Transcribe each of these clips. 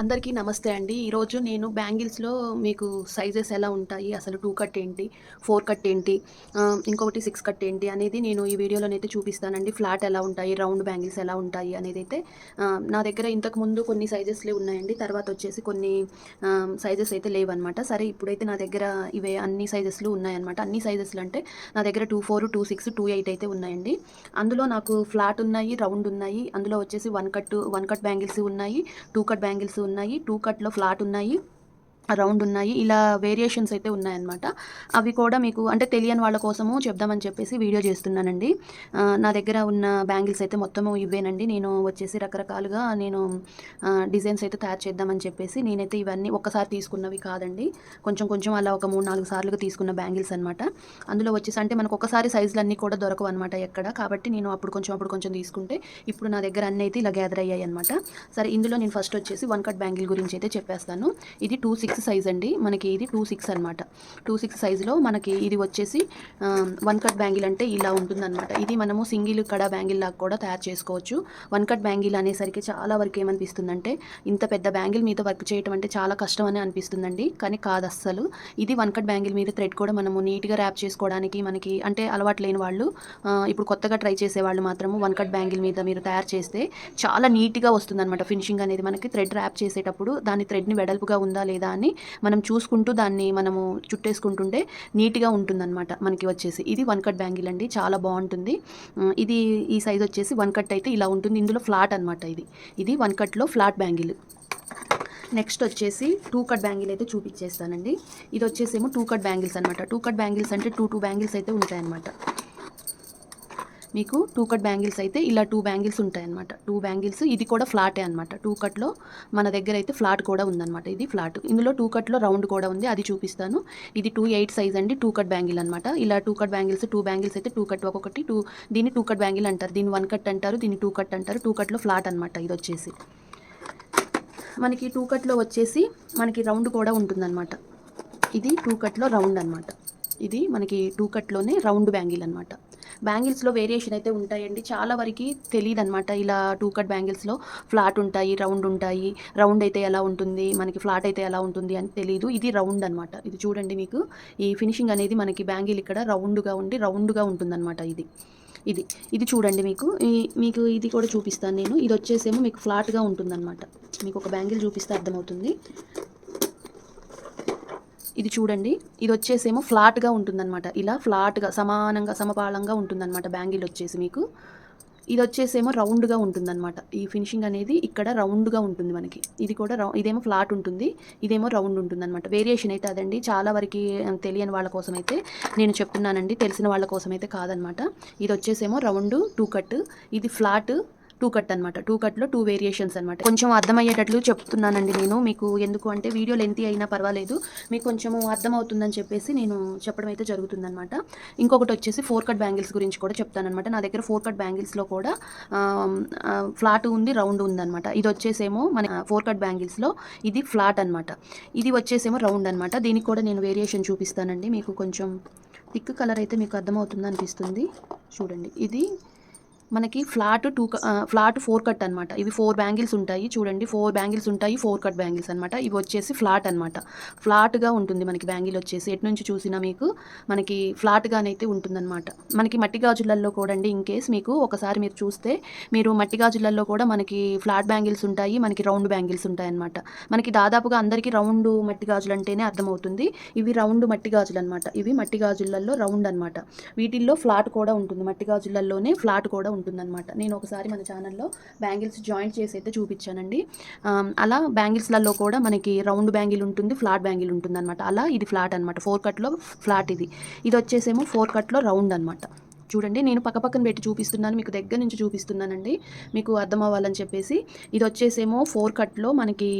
అందరికీ నమస్తే అండి. ఈరోజు నేను బ్యాంగిల్స్‌లో మీకు సైజెస్ ఎలా ఉంటాయి, అసలు టూ కట్ ఏంటి, ఫోర్ కట్ ఏంటి, ఇంకొకటి సిక్స్ కట్ ఏంటి అనేది నేను ఈ వీడియోలోనైతే చూపిస్తానండి. ఫ్లాట్ ఎలా ఉంటాయి, రౌండ్ బ్యాంగిల్స్ ఎలా ఉంటాయి అనేది అయితే నా దగ్గర ఇంతకుముందు కొన్ని సైజెస్‌లే ఉన్నాయండి. తర్వాత వచ్చేసి కొన్ని సైజెస్ అయితే లేవన్నమాట. సరే ఇప్పుడైతే నా దగ్గర ఇవే అన్ని సైజెస్‌లు ఉన్నాయన్నమాట. అన్ని సైజెస్‌లు అంటే నా దగ్గర 24, 26, 28 అయితే ఉన్నాయండి. అందులో నాకు ఫ్లాట్ ఉన్నాయి, రౌండ్ ఉన్నాయి. అందులో వచ్చేసి one cut, one cut bangles ఉన్నాయి, టూ కట్ బ్యాంగిల్స్ ఉన్నాయి, టూ కట్‌లో ఫ్లాట్ ఉన్నాయి. రౌండ్ ఉన్నాయి. ఇలా వేరియేషన్స్ అయితే ఉన్నాయన్నమాట. అవి కూడా మీకు అంటే తెలియని వాళ్ళ కోసము చెప్దామని చెప్పేసి వీడియో చేస్తున్నానండి. నా దగ్గర ఉన్న బ్యాంగిల్స్ అయితే మొత్తము ఇవేనండి. నేను వచ్చేసి రకరకాలుగా నేను డిజైన్స్ అయితే తయారు చేద్దామని చెప్పేసి నేనైతే ఇవన్నీ ఒక్కసారి తీసుకున్నవి కాదండి. కొంచెం కొంచెం అలా ఒక 3, 4 సార్లుగా తీసుకున్న బ్యాంగిల్స్ అనమాట. అందులో వచ్చేసి అంటే మనకు ఒకసారి సైజులు అన్నీ కూడా దొరకవు అనమాట ఎక్కడ. కాబట్టి నేను అప్పుడు కొంచెం, అప్పుడు కొంచెం తీసుకుంటే ఇప్పుడు నా దగ్గర అన్నీ అయితే ఇలా గ్యాదర్ అయ్యాయి అనమాట సరే ఇందులో నేను ఫస్ట్ వచ్చేసి వన్ కట్ బ్యాంగిల్ గురించి అయితే చెప్పేస్తాను. ఇది టూ సిక్స్ 26 సైజ్ అండి. మనకి ఇది 26 అనమాట. 26 సైజులో మనకి ఇది వచ్చేసి వన్ కట్ బ్యాంగిల్ అంటే ఇలా ఉంటుందన్నమాట. ఇది మనము సింగిల్ కడ బ్యాంగిల్ లాగా కూడా తయారు చేసుకోవచ్చు. వన్ కట్ బ్యాంగిల్ అనేసరికి చాలా వరకు ఏమనిపిస్తుందంటే ఇంత పెద్ద బ్యాంగిల్ మీద వర్క్ చేయటం అంటే చాలా కష్టం అని అనిపిస్తుందండి. కానీ కాదు అస్సలు. ఇది వన్ కట్ బ్యాంగిల్ మీద థ్రెడ్ కూడా మనము నీట్‌గా ర్యాప్ చేసుకోవడానికి మనకి అంటే అలవాటు లేని వాళ్ళు ఇప్పుడు కొత్తగా ట్రై చేసేవాళ్ళు మాత్రము వన్ కట్ బ్యాంగిల్ మీద మీరు తయారు చేస్తే చాలా నీట్‌గా వస్తుందన్నమాట. ఫినిషింగ్ అనేది మనకి థ్రెడ్ ర్యాప్ చేసేటప్పుడు దాని థ్రెడ్‌ని వెడల్పుగా ఉందా లేదా అని మనం చూసుకుంటూ దాన్ని మనము చుట్టేసుకుంటుంటే నీట్‌గా ఉంటుందన్నమాట మనకి వచ్చేసి. ఇది వన్ కట్ బ్యాంగిల్ అండి. చాలా బాగుంటుంది ఇది ఈ సైజ్ వచ్చేసి వన్ కట్ అయితే ఇలా ఉంటుంది. ఇందులో ఫ్లాట్ అనమాట ఇది. ఇది వన్ కట్‌లో ఫ్లాట్ బ్యాంగిల్. నెక్స్ట్ వచ్చేసి టూ కట్ బ్యాంగిల్ అయితే చూపించేస్తానండి. ఇది వచ్చేసేమో టూ కట్ బ్యాంగిల్స్ అనమాట. టూ కట్ బ్యాంగిల్స్ అంటే 2, 2 బ్యాంగిల్స్ అయితే ఉంటాయన్నమాట. మీకు టూ కట్ బ్యాంగిల్స్ అయితే ఇలా టూ బ్యాంగిల్స్ ఉంటాయన్నమాట. టూ బ్యాంగిల్స్ ఇది కూడా ఫ్లాటే అనమాట. టూ కట్‌లో మన దగ్గర అయితే ఫ్లాట్ కూడా ఉందన్నమాట. ఇది ఫ్లాట్. ఇందులో టూ కట్‌లో రౌండ్ కూడా ఉంది. అది చూపిస్తాను. ఇది 28 సైజ్ అండి. టూ కట్ బ్యాంగిల్ అనమాట. ఇలా two cut bangles two bangles అయితే టూ కట్ ఒక్కొక్కటి టూ దీన్ని టూ కట్ బ్యాంగిల్ అంటారు. దీన్ని వన్ కట్ అంటారు. దీన్ని టూ కట్ అంటారు. టూ కట్‌లో ఫ్లాట్ అనమాట ఇది వచ్చేసి మనకి టూ కట్‌లో వచ్చేసి మనకి రౌండ్ కూడా ఉంటుందన్నమాట. ఇది టూ కట్‌లో రౌండ్ అనమాట. ఇది మనకి టూ కట్‌లోనే రౌండ్ బ్యాంగిల్ అనమాట. బ్యాంగిల్స్‌లో వేరియేషన్ అయితే ఉంటాయండి. చాలా వరకు తెలియదు అనమాట ఇలా టూ కట్ బ్యాంగిల్స్‌లో ఫ్లాట్ ఉంటాయి, రౌండ్ ఉంటాయి. రౌండ్ అయితే ఎలా ఉంటుంది, మనకి ఫ్లాట్ అయితే ఎలా ఉంటుంది అని తెలియదు ఇది రౌండ్ అనమాట. ఇది చూడండి మీకు ఈ ఫినిషింగ్ అనేది మనకి బ్యాంగిల్ ఇక్కడ రౌండ్‌గా ఉండి రౌండ్‌గా ఉంటుందన్నమాట ఇది. ఇది. ఇది చూడండి మీకు ఈ మీకు ఇది కూడా చూపిస్తాను నేను. ఇది వచ్చేసేమో మీకు ఫ్లాట్‌గా ఉంటుందన్నమాట. మీకు ఒక బ్యాంగిల్ చూపిస్తే అర్థమవుతుంది. ఇది చూడండి. ఇది వచ్చేసేమో ఫ్లాట్‌గా ఉంటుందన్నమాట. ఇలా ఫ్లాట్‌గా సమానంగా సమపాళంగా ఉంటుందన్నమాట బ్యాంగిల్ వచ్చేసి మీకు. ఇది వచ్చేసేమో రౌండ్‌గా ఉంటుందన్నమాట. ఈ ఫినిషింగ్ అనేది ఇక్కడ రౌండ్‌గా ఉంటుంది మనకి. ఇది కూడా రౌ ఇదేమో ఫ్లాట్ ఉంటుంది. ఇదేమో రౌండ్ ఉంటుందన్నమాట. వేరియేషన్ అయితే అదండి. చాలా వరకు తెలియని వాళ్ళ కోసం అయితే నేను చెప్తున్నానండి. తెలిసిన వాళ్ళ కోసం అయితే కాదనమాట. ఇది వచ్చేసేమో రౌండ్ టూ కట్. ఇది ఫ్లాట్ టూ కట్ అనమాట. టూ కట్‌లో టూ వేరియేషన్స్ అనమాట. కొంచెం అర్థమయ్యేటట్లు చెప్తున్నానండి నేను. మీకు ఎందుకు అంటే వీడియో లెంతీ అయినా పర్వాలేదు. మీకు కొంచెము అర్థమవుతుందని చెప్పేసి నేను చెప్పడం అయితే జరుగుతుందనమాట. ఇంకొకటి వచ్చేసి ఫోర్ కట్ బ్యాంగిల్స్ గురించి కూడా చెప్తానమాట నా దగ్గర ఫోర్ కట్ బ్యాంగిల్స్‌లో కూడా ఫ్లాట్ ఉంది, రౌండ్ ఉందనమాట. ఇది వచ్చేసేమో మన ఫోర్ కట్ బ్యాంగిల్స్‌లో ఇది ఫ్లాట్ అనమాట. ఇది వచ్చేసేమో రౌండ్ అనమాట. దీనికి కూడా నేను వేరియేషన్ చూపిస్తానండి. మీకు కొంచెం థిక్ కలర్ అయితే మీకు అర్థమవుతుంది అనిపిస్తుంది చూడండి. ఇది మనకి flat two flat four cut అనమాట. ఇవి ఫోర్ బ్యాంగిల్స్ ఉంటాయి. చూడండి ఫోర్ బ్యాంగిల్స్ ఉంటాయి. ఫోర్ కట్ బ్యాంగిల్స్ అనమాట. ఇవి వచ్చేసి ఫ్లాట్ అనమాట. ఫ్లాట్‌గా ఉంటుంది మనకి బ్యాంగిల్ వచ్చేసి. ఎటు నుంచి చూసినా మీకు మనకి ఫ్లాట్‌గానైతే ఉంటుందన్నమాట. మనకి మట్టి గాజులల్లో కూడా అండి ఇన్ కేస్ మీకు ఒకసారి మీరు చూస్తే మీరు మట్టి గాజులల్లో కూడా మనకి ఫ్లాట్ బ్యాంగిల్స్ ఉంటాయి. మనకి రౌండ్ బ్యాంగిల్స్ ఉంటాయి అనమాట మనకి దాదాపుగా అందరికీ రౌండ్ మట్టి గాజులు అంటేనే అర్థమవుతుంది. ఇవి రౌండ్ మట్టి గాజులు అనమాట. ఇవి మట్టి గాజులల్లో రౌండ్ అనమాట. వీటిల్లో ఫ్లాట్ కూడా ఉంటుంది. మట్టి గాజులల్లోనే ఫ్లాట్ కూడా ఉంటుందన్నమాట. నేను ఒకసారి మన ఛానల్‌లో బ్యాంగిల్స్ జాయింట్ చేసి అయితే చూపించానండి. అలా బ్యాంగిల్స్‌లలో కూడా మనకి రౌండ్ బ్యాంగిల్ ఉంటుంది. ఫ్లాట్ బ్యాంగిల్ ఉంటుందన్నమాట. అలా ఇది ఫ్లాట్ అనమాట. ఫోర్ కట్‌లో ఫ్లాట్ ఇది. ఇది వచ్చేసేమో ఫోర్ కట్‌లో రౌండ్ అనమాట. చూడండి నేను పక్కపక్కన పెట్టి చూపిస్తున్నాను. మీకు దగ్గర నుంచి చూపిస్తున్నానండి. మీకు అర్థం అవ్వాలని చెప్పేసి. ఇది వచ్చేసేమో ఫోర్ కట్‌లో మనకి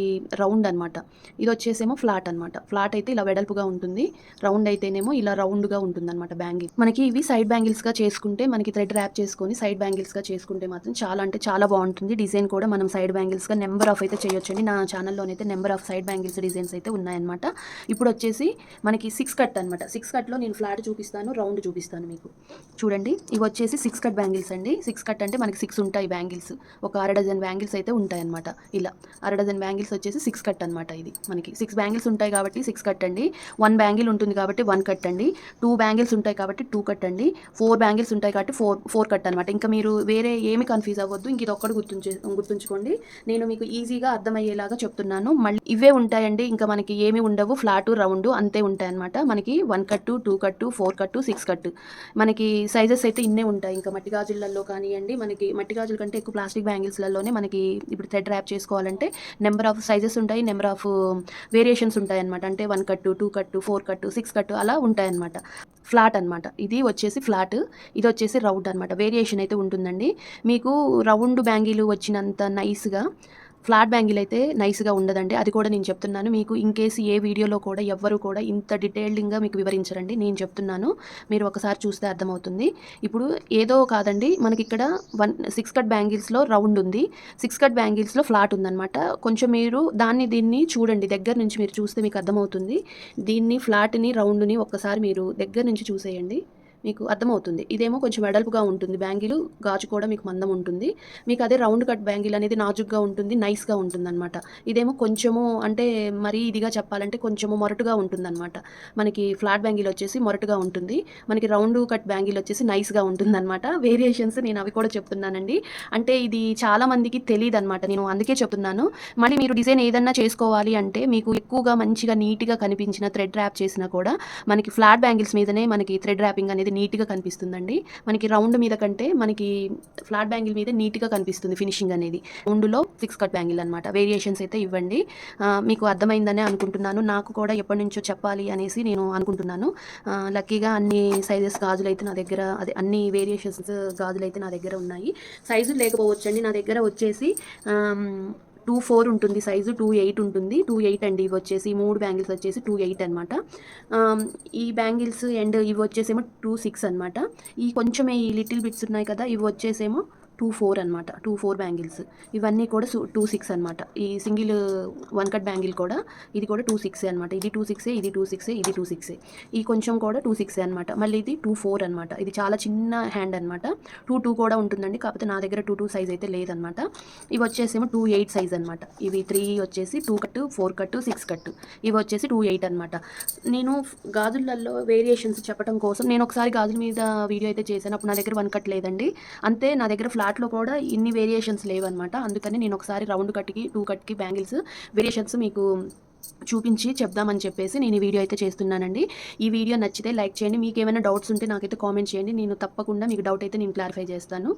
రౌండ్ అనమాట. ఇది వచ్చేసేమో ఫ్లాట్ అనమాట. ఫ్లాట్ అయితే ఇలా వెడల్పుగా ఉంటుంది. రౌండ్ అయితేనేమో ఇలా రౌండ్‌గా ఉంటుందన్నమాట బ్యాంగిల్. మనకి ఇవి సైడ్ బ్యాంగిల్స్‌గా చేసుకుంటే మనకి థ్రెడ్ ర్యాప్ చేసుకొని సైడ్ బ్యాంగిల్స్‌గా చేసుకుంటే మాత్రం చాలా అంటే చాలా బాగుంటుంది డిజైన్ కూడా మనం సైడ్ బ్యాంగిల్స్‌గా నెంబర్ ఆఫ్ అయితే చేయొచ్చండి. నా ఛానల్‌లోనైతే number of side bangles designs అయితే ఉన్నాయన్నమాట. ఇప్పుడు వచ్చేసి మనకి సిక్స్ కట్ అనమాట. సిక్స్ కట్‌లో నేను ఫ్లాట్ చూపిస్తాను. రౌండ్ చూపిస్తాను మీకు. చూడండి చూడండి. ఇవి వచ్చేసి సిక్స్ కట్ బ్యాంగిల్స్ అండి. సిక్స్ కట్ అంటే మనకి సిక్స్ ఉంటాయి బ్యాంగిల్స్ ఒక అర డజన్ బ్యాంగిల్స్ అయితే ఉంటాయి అనమాట ఇలా. అర డజన్ బ్యాంగిల్స్ వచ్చేసి సిక్స్ కట్ అనమాట ఇది మనకి. సిక్స్ బ్యాంగిల్స్ ఉంటాయి కాబట్టి సిక్స్ కట్ అండి. వన్ బ్యాంగిల్ ఉంటుంది కాబట్టి వన్ కట్ అండి. టూ బ్యాంగిల్స్ ఉంటాయి కాబట్టి టూ కట్ అండి. ఫోర్ బ్యాంగిల్స్ ఉంటాయి కాబట్టి ఫోర్ ఫోర్ కట్ అనమాట ఇంకా మీరు వేరే ఏమి కన్ఫ్యూజ్ అవ్వద్దు. ఇంక ఇది ఒక్కటి గుర్తుంచే గుర్తుంచుకోండి. నేను మీకు ఈజీగా అర్థమయ్యేలాగా చెప్తున్నాను. మళ్ళీ ఇవే ఉంటాయండి. ఇంకా మనకి ఏమి ఉండవు. ఫ్లాట్ రౌండ్ అంతే ఉంటాయి అనమాట మనకి వన్ కట్టు టూ కట్టు ఫోర్ కట్టు సిక్స్ కట్టు మనకి సైజ్ సైజెస్ అయితే ఇన్నే ఉంటాయి. ఇంకా మట్టి గాజులలో కానివ్వండి మనకి మట్టి గాజుల కంటే ఎక్కువ ప్లాస్టిక్ బ్యాంగిల్స్లలోనే మనకి ఇప్పుడు థ్రెడ్ ర్యాప్ చేసుకోవాలంటే నెంబర్ ఆఫ్ సైజెస్ ఉంటాయి నెంబర్ ఆఫ్ వేరియేషన్స్ ఉంటాయి అనమాట అంటే వన్ కట్టు టూ కట్టు ఫోర్ కట్టు సిక్స్ కట్టు అలా ఉంటాయి అనమాట ఫ్లాట్ అనమాట ఇది వచ్చేసి ఫ్లాట్ ఇది వచ్చేసి రౌండ్ అనమాట వేరియేషన్ అయితే ఉంటుందండి. మీకు రౌండ్ బ్యాంగిల్ వచ్చినంత నైస్గా ఫ్లాట్ బ్యాంగిల్ అయితే నైస్గా ఉండదండి. అది కూడా నేను చెప్తున్నాను. మీకు ఇన్ కేసు ఏ వీడియోలో కూడా ఎవ్వరు కూడా ఇంత డీటెయిల్డింగ్గా మీకు వివరించరండి. నేను చెప్తున్నాను. మీరు ఒకసారి చూస్తే అర్థమవుతుంది. ఇప్పుడు ఏదో కాదండి. మనకి ఇక్కడ వన్ సిక్స్ కట్ బ్యాంగిల్స్లో రౌండ్ ఉంది. సిక్స్ కట్ బ్యాంగిల్స్లో ఫ్లాట్ ఉందన్నమాట. కొంచెం మీరు దాన్ని దీన్ని చూడండి. దగ్గర నుంచి మీరు చూస్తే మీకు అర్థమవుతుంది. దీన్ని ఫ్లాట్ని రౌండ్ని ఒక్కసారి మీరు దగ్గర నుంచి చూసేయండి. మీకు అర్థమవుతుంది. ఇదేమో కొంచెం వెడల్పుగా ఉంటుంది. బ్యాంగిల్ గాజు కూడా మీకు మందం ఉంటుంది. మీకు అదే రౌండ్ కట్ బ్యాంగిల్ అనేది నాజుగ్గా ఉంటుంది నైస్గా ఉంటుంది అనమాట ఇదేమో కొంచెము అంటే మరీ ఇదిగా చెప్పాలంటే కొంచెము మొరటుగా ఉంటుంది అనమాట మనకి ఫ్లాట్ బ్యాంగిల్ వచ్చేసి మొరటుగా ఉంటుంది. మనకి రౌండ్ కట్ బ్యాంగిల్ వచ్చేసి నైస్గా ఉంటుంది అనమాట వేరియేషన్స్ నేను అవి కూడా చెప్తున్నానండి. అంటే ఇది చాలామందికి తెలియదు అనమాట నేను అందుకే చెప్తున్నాను. మళ్ళీ మీరు డిజైన్ ఏదన్నా చేసుకోవాలి అంటే మీకు ఎక్కువగా మంచిగా నీట్గా కనిపించిన థ్రెడ్ ర్యాప్ చేసినా కూడా మనకి ఫ్లాట్ బ్యాంగిల్స్ మీదనే మనకి థ్రెడ్ ర్యాపింగ్ అనేది నీట్గా కనిపిస్తుందండి. మనకి రౌండ్ మీద కంటే మనకి ఫ్లాట్ బ్యాంగిల్ మీద నీట్గా కనిపిస్తుంది ఫినిషింగ్ అనేది. రౌండ్లో సిక్స్ కట్ బ్యాంగిల్ అనమాట వేరియేషన్స్ అయితే ఇవ్వండి. మీకు అర్థమైందనే అనుకుంటున్నాను. నాకు కూడా ఎప్పటి నుంచో చెప్పాలి అనేసి నేను అనుకుంటున్నాను. లక్కీగా అన్ని సైజెస్ గాజులు అయితే నా దగ్గర అదే అన్ని వేరియేషన్స్ గాజులు అయితే నా దగ్గర ఉన్నాయి. సైజులు లేకపోవచ్చండి. నా దగ్గర వచ్చేసి టూ ఫోర్ ఉంటుంది సైజు టూ ఎయిట్ ఉంటుంది. టూ ఎయిట్ అండి ఇవి వచ్చేసి మూడు బ్యాంగిల్స్ వచ్చేసి టూ ఎయిట్ అనమాట ఈ బ్యాంగిల్స్ అండ్ ఇవి వచ్చేసేమో టూ సిక్స్ అనమాట ఈ కొంచెమే ఈ లిటిల్ బిట్స్ ఉన్నాయి కదా ఇవి వచ్చేసేమో టూ ఫోర్ అనమాట టూ ఫోర్ బ్యాంగిల్స్. ఇవన్నీ కూడా టూ సిక్స్ అనమాట ఈ సింగిల్ వన్ కట్ బ్యాంగిల్ కూడా ఇది కూడా టూ సిక్సే అనమాట ఇది టూ సిక్సే ఇది టూ సిక్సే ఇది టూ సిక్సే ఈ కొంచెం కూడా టూ సిక్సే అనమాట మళ్ళీ ఇది టూ ఫోర్ అనమాట ఇది చాలా చిన్న హ్యాండ్ అనమాట టూ టూ కూడా ఉంటుందండి. కాకపోతే నా దగ్గర టూ టూ సైజ్ అయితే లేదనమాట ఇవి వచ్చేసేమో టూ ఎయిట్ సైజ్ అనమాట ఇవి త్రీ వచ్చేసి టూ కట్టు ఫోర్ కట్టు సిక్స్ కట్టు. ఇవి వచ్చేసి టూ ఎయిట్ అనమాట నేను గాజులలో వేరియేషన్స్ చెప్పడం కోసం నేను ఒకసారి గాజుల మీద వీడియో అయితే చేశాను. అప్పుడు నా దగ్గర వన్ కట్ లేదండి. అంతే నా దగ్గర దాంట్లో కూడా ఇన్ని వేరియేషన్స్ లేవన్నమాట. అందుకని నేను ఒకసారి రౌండ్ కట్కి టూ కట్కి బ్యాంగిల్స్ వేరియేషన్స్ మీకు చూపించి చెప్దామని చెప్పేసి నేను ఈ వీడియో అయితే చేస్తున్నానండి. ఈ వీడియో నచ్చితే లైక్ చేయండి. మీకు ఏమైనా డౌట్స్ ఉంటే నాకైతే కామెంట్ చేయండి. నేను తప్పకుండా మీకు డౌట్ అయితే నేను క్లారిఫై చేస్తాను.